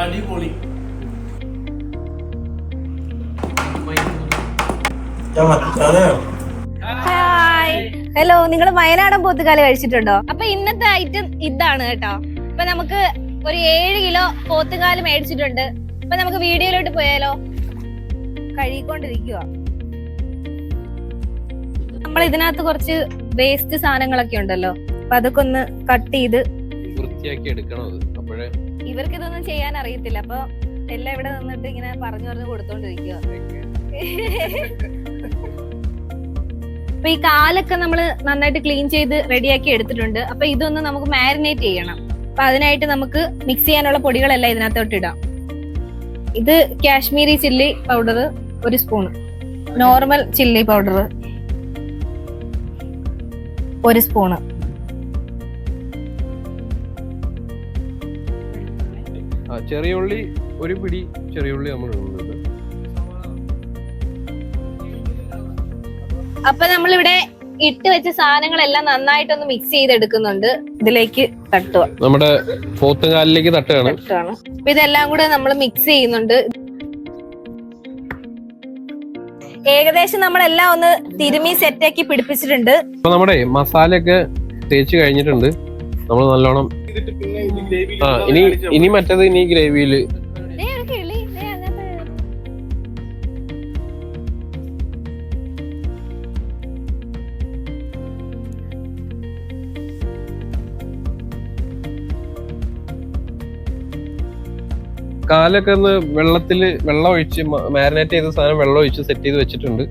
അടിപൊളി. Hi hello നിങ്ങൾ വയനാടൻ പോത്തുകാൽ കഴിച്ചിട്ടുണ്ടോ? അപ്പൊ ഇന്നത്തെ ഐറ്റം ഇതാണ് കേട്ടോ. അപ്പൊ നമുക്ക് ഒരു ഏഴ് കിലോ പോത്തുകാൽ മേടിച്ചിട്ടുണ്ട്. അപ്പൊ നമുക്ക് വീഡിയോയിലോട്ട് പോയാലോ? കഴുകിക്കൊണ്ടിരിക്കുക നമ്മൾ ഇതിനകത്ത് കുറച്ച് വേസ്റ്റ് സാധനങ്ങളൊക്കെ ഉണ്ടല്ലോ. അപ്പൊ അതൊക്കെ ഒന്ന് കട്ട് ചെയ്ത് വൃത്തിയാക്കി എടുക്കണം അപ്പോഴേ ഇവർക്ക് ഇതൊന്നും ചെയ്യാൻ അറിയത്തില്ല. അപ്പൊ എല്ലാം ഇവിടെ നിന്നിട്ട് ഇങ്ങനെ പറഞ്ഞു പറഞ്ഞു കൊടുത്തോണ്ടിരിക്കുക അപ്പൊ ഈ കാലൊക്കെ നമ്മൾ നന്നായിട്ട് ക്ലീൻ ചെയ്ത് റെഡിയാക്കി എടുത്തിട്ടുണ്ട്. അപ്പൊ ഇതൊന്ന് നമുക്ക് മാരിനേറ്റ് ചെയ്യണം. അപ്പൊ അതിനായിട്ട് നമുക്ക് മിക്സ് ചെയ്യാനുള്ള പൊടികളെല്ലാം ഇതിനകത്തോട്ട് ഇടാം. ഇത് കാശ്മീരി ചില്ലി പൗഡർ ഒരു സ്പൂൺ നോർമൽ ചില്ലി പൗഡർ ഒരു സ്പൂണ്. ചെറിയ ഉള്ളി ഒരു പിടി ചെറിയ ഉള്ളി നമ്മൾ ഇടുന്നത്. അപ്പൊ നമ്മളിവിടെ ഇട്ട് വെച്ച സാധനങ്ങളെല്ലാം നന്നായിട്ടൊന്ന് മിക്സ് ചെയ്തെടുക്കുന്നുണ്ട്. ഇതിലേക്ക് തട്ടുക. നമ്മുടെ പോത്തുകാലിലേക്ക് തട്ടുകയാണ്. ഇതെല്ലാം കൂടെ നമ്മൾ മിക്സ് ചെയ്യുന്നുണ്ട്. ഏകദേശം നമ്മളെല്ലാം ഒന്ന് തിരുമി സെറ്റാക്കി പിടിപ്പിച്ചിട്ടുണ്ട്. അപ്പൊ നമ്മുടെ മസാലയൊക്കെ തേച്ച് കഴിഞ്ഞിട്ടുണ്ട്. നമ്മൾ നല്ലോണം ആ ഇനി ഇനി മറ്റേത് ഇനി ഗ്രേവിയിൽ. ദേ ഒരു കിളി, ദേ അതിനകത്ത് കാലൊക്കെ ഒന്ന് വെള്ളത്തിൽ വെള്ളം ഒഴിച്ച് മാരിനേറ്റ് ചെയ്ത സാധനം വെള്ളം ഒഴിച്ച് സെറ്റ് ചെയ്ത് വെച്ചിട്ടുണ്ട്.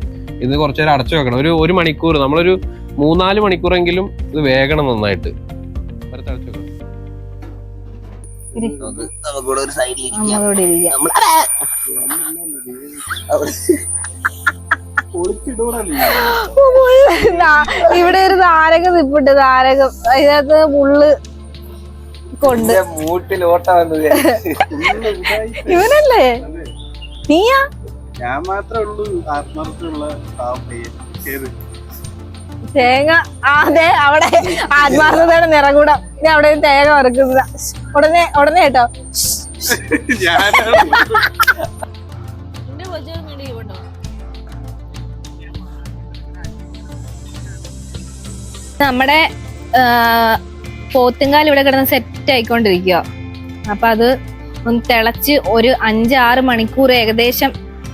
ഇത് കുറച്ചു നേരം അടച്ചു വെക്കണം. ഒരു ഒരു മണിക്കൂർ നമ്മളൊരു മൂന്നാൽ മണിക്കൂറെങ്കിലും ഇത് വേഗണം നന്നായിട്ട്. ഒരു സൈഡിൽ ഇവിടെ ഒരു താരകം നിപ്പുണ്ട്. താരകം അതിനകത്ത് മുള്ള് കൊണ്ട്. മൂട്ടിൽ ഓട്ട വന്നത് ഇവനല്ലേ? നീയാ? ഞാൻ മാത്രമേ ഉള്ളൂ ആത്മാർത്ഥമുള്ള തേങ്ങ. അതെ അവിടെ. ആത്മാർത്ഥതയുടെ നിറകൂടം. ഞാൻ അവിടെ തേങ്ങ വറുക്കുന്നത്. ഉടനെ ഉടനെ കേട്ടോ. നമ്മുടെ പോത്തുങ്കാൽ ഇവിടെ കിടന്ന് സെറ്റ് ആയിക്കൊണ്ടിരിക്കുക അപ്പൊ അത് ഒന്ന് തിളച്ച് ഒരു അഞ്ചാറ് മണിക്കൂർ ഏകദേശം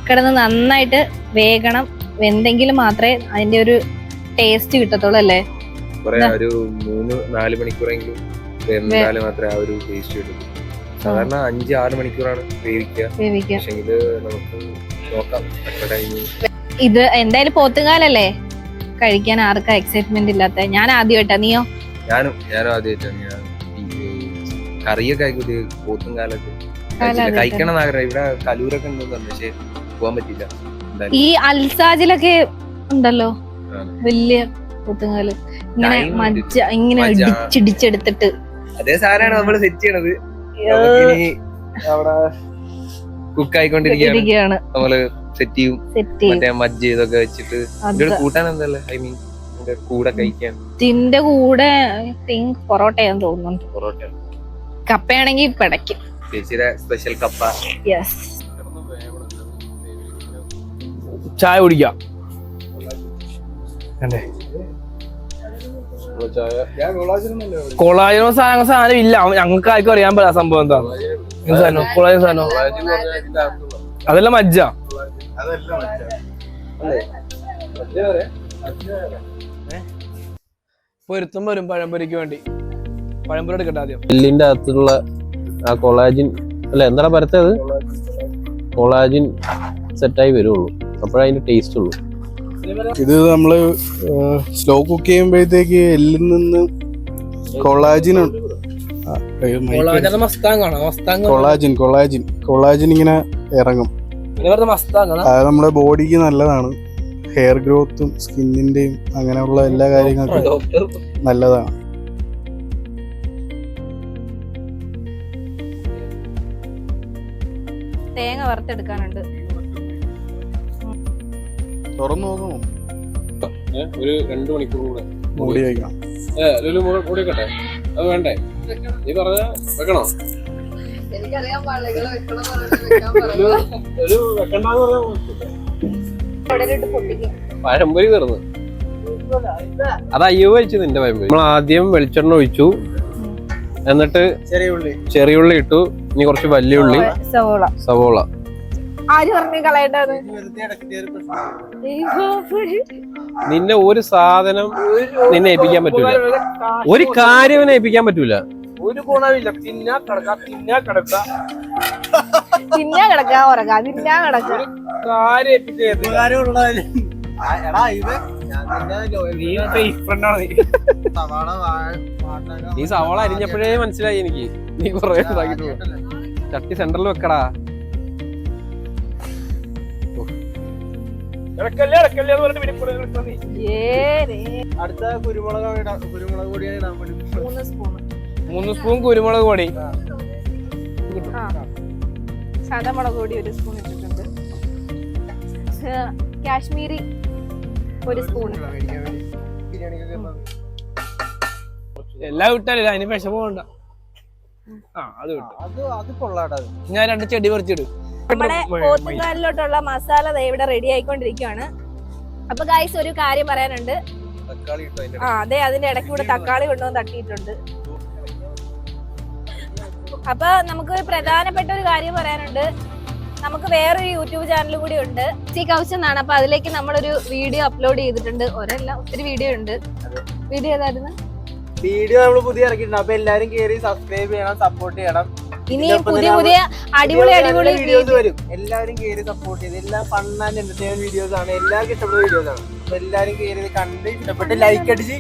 കിടന്ന് നന്നായിട്ട് വേഗണം വെന്തെങ്കിൽ മാത്രമേ അതിന്റെ ഒരു ടേസ്റ്റ് കിട്ടത്തുള്ളൂ അല്ലേ? ഒരു മൂന്ന് നാല് മണിക്കൂറെങ്കിലും വെന്താൽ മാത്രമേ ആ ഒരു ടേസ്റ്റ് കിട്ടും സാധാരണ അഞ്ച് ആറ് മണിക്കൂറാണ് വേവിക്കുക. പക്ഷെ ഇത് നമുക്ക് നോക്കാം. ഇത് എന്തായാലും പോത്തുകാലല്ലേ? കഴിക്കാൻ ആർക്കാ എക്സൈറ്റ്മെന്റ് ഇല്ലാത്ത? ഞാൻ ആദ്യമായിട്ടാ. നീയോ? ഞാനും ഞാനും ആദ്യമായിട്ടാണ് ഞാൻ കറിയൊക്കെ ആയിക്കോട്ടെ പോത്തും കാലത്ത് കാലാ കഴിക്കണം ആഗ്രഹം. ഇവിടെ കലൂരൊക്കെ ഉണ്ടെന്ന് പക്ഷേ പോകാൻ പറ്റില്ല ഈ അൽസാജിലൊക്കെ ഉണ്ടല്ലോ. വലിയ പോത്തുകാൽ. ഇങ്ങനെ മജ്ജ ഇങ്ങനെ മജ്ജ. അതേ സാധനമാണ് നമ്മൾ സെറ്റ് ചെയ്യണത്. നമുക്കിനി അവിടെ കുക്ക് ആയിക്കൊണ്ടിരിക്കുകയാണ്. ഇരിക്കുകയാണ്. നമ്മൾ സെറ്റ് ചെയ്യും. മറ്റേ മജ്ജ ഇതൊക്കെ വെച്ചിട്ട്. ഇതിന്റെ കൂട്ടാൻ എന്തല്ലേ? ഐ മീൻ കൂടെ കഴിക്കാൻ. ഇതിന്റെ കൂടെ തിങ്ക് പൊറോട്ടയാന്ന് തോന്നുന്നുണ്ട്. പൊറോട്ട. കപ്പയാണെങ്കിൽ പിടയ്ക്കും. ചേച്ചിയുടെ സ്പെഷ്യൽ കപ്പ. യെസ് ചായ കുടിക്കാം. അല്ലേ കൊളാജനോ സാധനങ്ങൾ സാധനം ഇല്ല. ഞങ്ങൾക്ക് ആർക്കും അറിയാൻ പറ്റാ സംഭവം എന്താ എന്ത് സാധനം? കൊളാജൻ സാധനം. അതെല്ലാം മജ്ജ. പൊരുത്തും വരും പഴംപൊരിക്ക് വേണ്ടി. പഴംപൊരി എടുക്കട്ടെ ആദ്യം. എല്ലിന്റെ അകത്തുള്ള ആ കൊളാജിൻ അല്ല എന്താണ് പരത്തത് കൊളാജിൻ സെറ്റായി വരുള്ളൂ. അപ്പോഴേ അതിന്റെ ടേസ്റ്റ് ഉള്ളൂ. ഇത് നമ്മൾ സ്ലോ കുക്ക് ചെയ്യുമ്പോഴത്തേക്ക് എല്ലിൽ നിന്ന് മസ്താങ് കൊളാജിൻ കൊളാജിൻ. കൊളാജിൻ ഇങ്ങനെ ഇറങ്ങും. അത് നമ്മുടെ ബോഡിക്ക് നല്ലതാണ്. ഹെയർ ഗ്രോത്തും സ്കിന്നിന്റെയും അങ്ങനെയുള്ള എല്ലാ കാര്യങ്ങൾക്കും നല്ലതാണ്. തേങ്ങ വറുത്തെടുക്കാനുണ്ട്. തുറന്നു നോക്കുമോ ഒരു രണ്ടു മണിക്കൂർ കൂടെ. മൂടി വയ്ക്കണം മൂടി വെക്കട്ടെ അത് വേണ്ടേ? നീ പറഞ്ഞ വെക്കണോ? ഉടലിട്ട് പൊട്ടിക്കും. പഴംപൊരി തീർന്നു. അത് അയ്യോ കഴിച്ചു നിന്റെ പഴംപൊരി. നമ്മൾ ആദ്യം വെളിച്ചെണ്ണ ഒഴിച്ചു. എന്നിട്ട് ചെറിയ ഉള്ളി. ചെറിയ ഉള്ളി ഇട്ടു. ഇനി കുറച്ച് വലിയ ഉള്ളി. സവോള. സവോള. ആര് പറഞ്ഞു കളയേണ്ടത്? നിന്നെ ഒരു സാധനം നിന്നെ ഏൽപ്പിക്കാൻ പറ്റൂല. ഒരു കാര്യം ഏൽപ്പിക്കാൻ പറ്റൂല. ഒരു ഗുണമില്ല. തിന്നാ കിടക്ക തിന്നാ കിടക്ക. തിന്നാ കിടക്ക ഉറക്ക തിന്നാ കിടക്ക. കാര്യം ഏൽപ്പിക്കരുത്. എടാ ഇത് ഞാൻ നിന്നെ നീ സവാള അരിഞ്ഞപ്പോഴേ മനസ്സിലായി എനിക്ക്. നീ കൊറേ ഇതാക്കിട്ട് ചട്ടി സെന്ററിൽ വെക്കടാ. അടുത്ത കുരുമുളക് കുരുമുളക് പൊടിയാണ് ഇടാൻ വേണ്ടി മൂന്ന് സ്പൂൺ മൂന്ന് സ്പൂൺ കുരുമുളക് പൊടി. സാധാ മുളക് പൊടി ഒരു സ്പൂൺ ഇട്ടിട്ടുണ്ട്. കാശ്മീരി ഒരു സ്പൂൺ. എല്ലാം വിട്ടാലേ അതിന് വിഷമം വേണ്ട ആ അത് വിട്ടു അത് അത് അത്. ഞാൻ രണ്ട് ചെടി പറിച്ചിടും. നമ്മുടെ പോത്തുകാലിലോട്ടുള്ള മസാല ഇവിടെ റെഡി ആയിക്കൊണ്ടിരിക്കുകയാണ് അപ്പൊ ഗായ്സ് ഒരു കാര്യം പറയാനുണ്ട്. ആ അതെ അതിന്റെ ഇടയ്ക്ക് കൂടെ തക്കാളി കൊണ്ടുവന്ന് തട്ടിയിട്ടുണ്ട്. അപ്പൊ നമുക്ക് പ്രധാനപ്പെട്ട ഒരു കാര്യം പറയാനുണ്ട്. നമുക്ക് വേറൊരു യൂട്യൂബ് ചാനൽ കൂടി ഉണ്ട്. സി കൗച്ച് എന്നാണ്. അപ്പൊ അതിലേക്ക് നമ്മളൊരു വീഡിയോ അപ്ലോഡ് ചെയ്തിട്ടുണ്ട്. ഒരല്ല ഒത്തിരി വീഡിയോ ഉണ്ട്. വീഡിയോ ഏതായിരുന്നു? വീഡിയോ നമ്മൾ പുതിയ ഇറക്കിയിട്ടുണ്ട്. അപ്പൊ എല്ലാരും കേറി സബ്സ്ക്രൈബ് ചെയ്യണം സപ്പോർട്ട് ചെയ്യണം. ഇനി പുതിയ പുതിയ അടിപൊളി അടിപൊളി വീഡിയോസ് വരും. എല്ലാവരും കേറി സപ്പോർട്ട് ചെയ്ത് എല്ലാ ഫൺ ആൻഡ് എന്റർടൈൻമെന്റ് വീഡിയോസ് ആണ് എല്ലാവർക്കും ഇഷ്ടപ്പെട്ട വീഡിയോസ് ആണ്. അപ്പൊ എല്ലാവരും കേറി കണ്ട് ഇഷ്ടപ്പെട്ട് ലൈക്ക് അടിച്ച്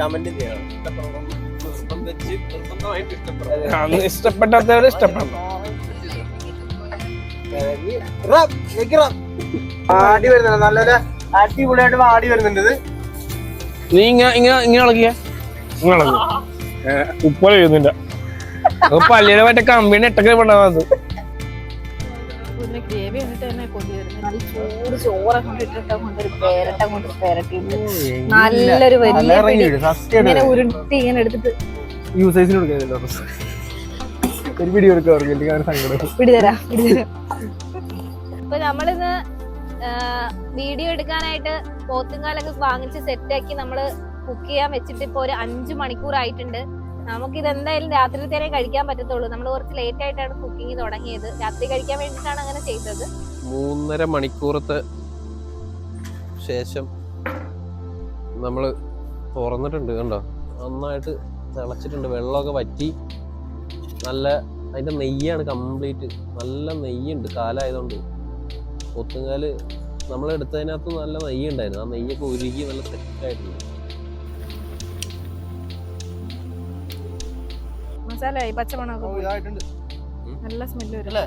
കമന്റ് ചെയ്യണം അന്ന് ഇഷ്ടപ്പെട്ടാത്തവരെ ഇഷ്ടപ്പെടണം. ആടി വരുന്നുണ്ട് നല്ലൊരു അടിപൊളിയായിട്ട് ആടി വരുന്നുണ്ട് നീ ഇങ്ങനെ ഇങ്ങനെ ഇങ്ങനെ ഇളക്കിയ ഇങ്ങനെ ഇളക്കി ഉപ്പ എഴുതുന്നില്ല. പള്ളിയുടെ മറ്റേ കമ്പനി ഇട്ടൊക്കെ പേരട്ടി നല്ലൊരു വലിയ. ഇങ്ങനെ ഉരുട്ടി ഇങ്ങനെ എടുത്തിട്ട് യൂസേഴ്സിന് ഒരു അവർക്ക് സങ്കടം. പിടിതരാ പിടിതരാ. നമ്മളിന്ന് വീഡിയോ എടുക്കാനായിട്ട് പോത്തുംകാലൊക്കെ വാങ്ങിച്ച് സെറ്റാക്കി നമ്മൾ കുക്ക് ചെയ്യാൻ വെച്ചിട്ട് ഇപ്പൊ ഒരു അഞ്ചു മണിക്കൂർ ആയിട്ടുണ്ട് നമുക്കിത് എന്തായാലും രാത്രിത്തേനെ കഴിക്കാൻ പറ്റത്തുള്ളൂ. നമ്മൾ കുറച്ച് ലേറ്റ് ആയിട്ടാണ് കുക്കിംഗ് തുടങ്ങിയത്. രാത്രി കഴിക്കാൻ വേണ്ടിയിട്ടാണ് അങ്ങനെ ചെയ്തത്. മൂന്നര മണിക്കൂറത്തെ ശേഷം നമ്മൾ തുറന്നിട്ടുണ്ട് കണ്ടോ? നന്നായിട്ട് തിളച്ചിട്ടുണ്ട്. വെള്ളമൊക്കെ വറ്റി നല്ല അതിന്റെ നെയ്യാണ് കംപ്ലീറ്റ് നല്ല നെയ്യുണ്ട്. കാലായതുകൊണ്ട് ഒത്തുങ്കാൽ നമ്മളെടുത്തതിനകത്ത് നല്ല നെയ്യുണ്ടായിരുന്നു. ആ നെയ്യൊക്കെ ഉരുകി നല്ല സെറ്റായിട്ടുണ്ട് മസാല ആയി പച്ചമണമൊക്കെ പോയി. ഇതായിട്ടുണ്ട്. നല്ല സ്മെല്ല് വരും. അല്ലേ?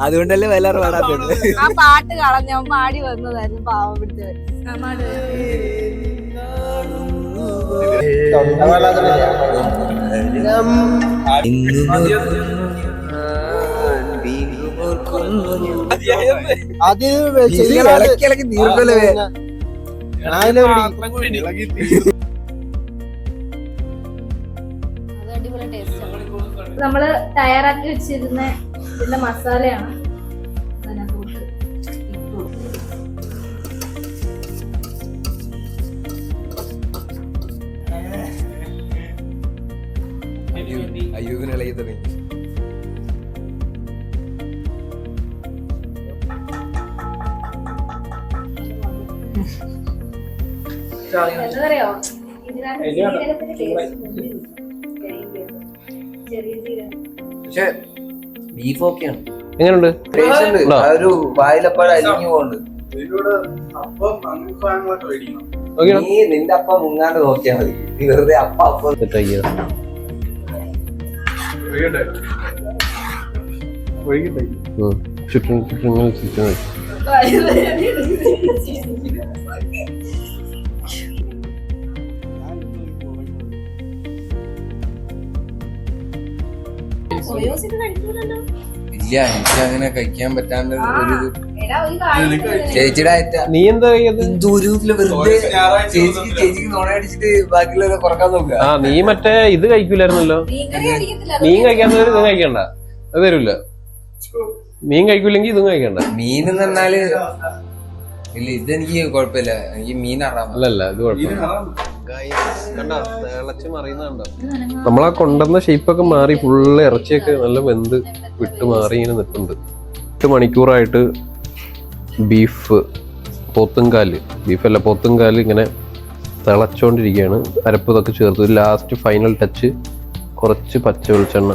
അതുകൊണ്ടല്ലേ വല്ലാറ് പാടാത്തത്? ആ പാട്ട് കളഞ്ഞ പാടി വന്നതായിരുന്നു പാവം പിടിച്ചത് അത് ഇളക്കി ഇളക്കി നമ്മൾ തയ്യാറാക്കി വെച്ചിരുന്ന ഇതിന്റെ മസാലയാണ്. അതിനകത്തോട്ട് ഇട്ട് കൊടുക്കുന്നത്. എന്താ പറയാ? ഇതിനകത്ത് ചെറിയ ജീരകം. പക്ഷെ ബീഫ് ഓക്കെയാണ് എങ്ങനെയുണ്ട് ടേസ്റ്റ് ഉണ്ട്. ആ ഒരു വായിലപ്പാട് അലിഞ്ഞു പോകുന്നുണ്ട് നീ നിന്റെ അപ്പ മുങ്ങാണ്ട് നോക്കിയാൽ മതി. നീ വെറുതെ അപ്പ അപ്പം. ചുറ്റും ചുറ്റും ഇങ്ങനെ ചുറ്റും ഇല്ല എനിക്ക് അങ്ങനെ കഴിക്കാൻ പറ്റാണ്ട് ഒരു ഇത് എടാ ഒരു കാര്യം ചേച്ചിയുടെ നീ എന്താ കഴിക്കുന്നത് വെറുതെ ചേച്ചിക്ക് ചേച്ചിക്ക് നോണയടിച്ചിട്ട് ബാക്കിയുള്ളവരെ കുറയ്ക്കാൻ നോക്കുക. ആ നീ മറ്റേ ഇത് കഴിക്കൂലായിരുന്നല്ലോ. മീൻ കഴിക്കാത്തവര് ഇത് കഴിക്കണ്ട. അത് തരൂല മീൻ കഴിക്കൂലെങ്കിൽ ഇതും കഴിക്കണ്ട. മീൻ എന്ന് പറഞ്ഞാൽ ഇല്ല ഇതെനിക്ക് കുഴപ്പമില്ല. എനിക്ക് മീൻ അറാം അല്ലല്ല ഇത് കുഴപ്പമില്ല. നമ്മളാ കൊണ്ടുവന്ന ഷേപ്പൊക്കെ മാറി ഫുള്ള് ഇറച്ചിയൊക്കെ നല്ല വെന്ത് വിട്ട് മാറി ഇങ്ങനെ നിൽക്കുന്നുണ്ട് എട്ട് മണിക്കൂറായിട്ട് ബീഫ് പോത്തുംകാൽ. ബീഫല്ല പോത്തുംകാൽ ഇങ്ങനെ തിളച്ചോണ്ടിരിക്കുകയാണ്. അരപ്പ് ഇതൊക്കെ ചേർത്ത് ലാസ്റ്റ് ഫൈനൽ ടച്ച് കുറച്ച് പച്ച വെളിച്ചെണ്ണ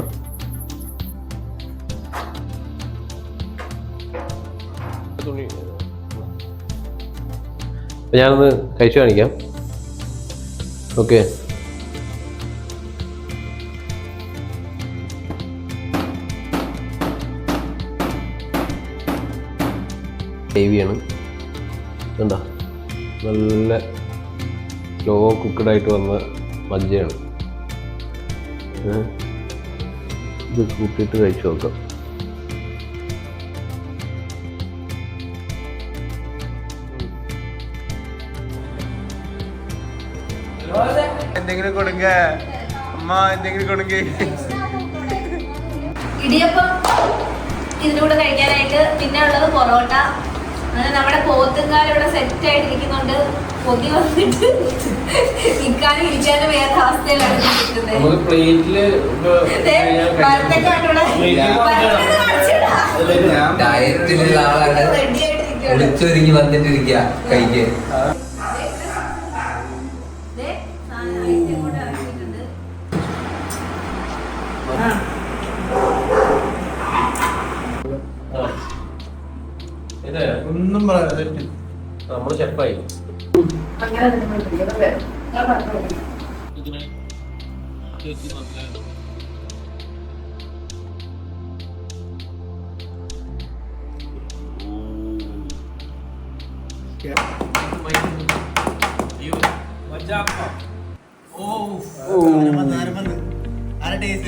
ഞാനൊന്ന് കഴിച്ചു കാണിക്കാം. ഓക്കെ ഗ്രേവിയാണ് എന്താ നല്ല സ്ലോ കുക്കഡ് ആയിട്ട് വന്ന മജ്ജയാണ്. ഇത് കൂട്ടിയിട്ട് കഴിച്ചു നോക്കാം. എന്തെങ്കിലും കൊടുക്ക അമ്മ എന്തെങ്കിലും കൊടുക്ക ഇടിയപ്പം ഇതിലൂടെ കഴിക്കാനായിട്ട് പിന്നെ ഉള്ളത് പൊറോട്ട. അങ്ങനെ നമ്മുടെ പോത്തുംകാലം ഇവിടെ സെറ്റ് ആയിട്ടിരിക്കുന്നുണ്ട് പൊതി വന്നിട്ട് നിൽക്കാനും ഇരിക്കാനും വേറെ അവസ്ഥയിലാണ് നിൽക്കുന്നത്. ഡയറ്റിലുള്ള ആളാണ്. ഒളിച്ചൊരുങ്ങി വന്നിട്ടിരിക്കുക. കഴിക്കാൻ ദേ, സാധനം item കൂടെ ഇറക്കിയിട്ടുണ്ട്. ഒന്നും പറയാതെ നമ്മൾ ഒരു ആരെ ടേസ്റ്റ്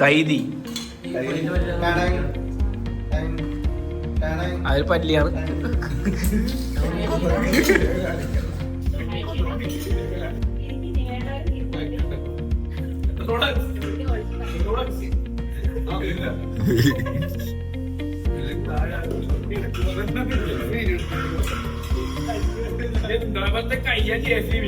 കൈതി അതിൽ പല്ലിയാണ്. കയ്യാ ചേച്ചി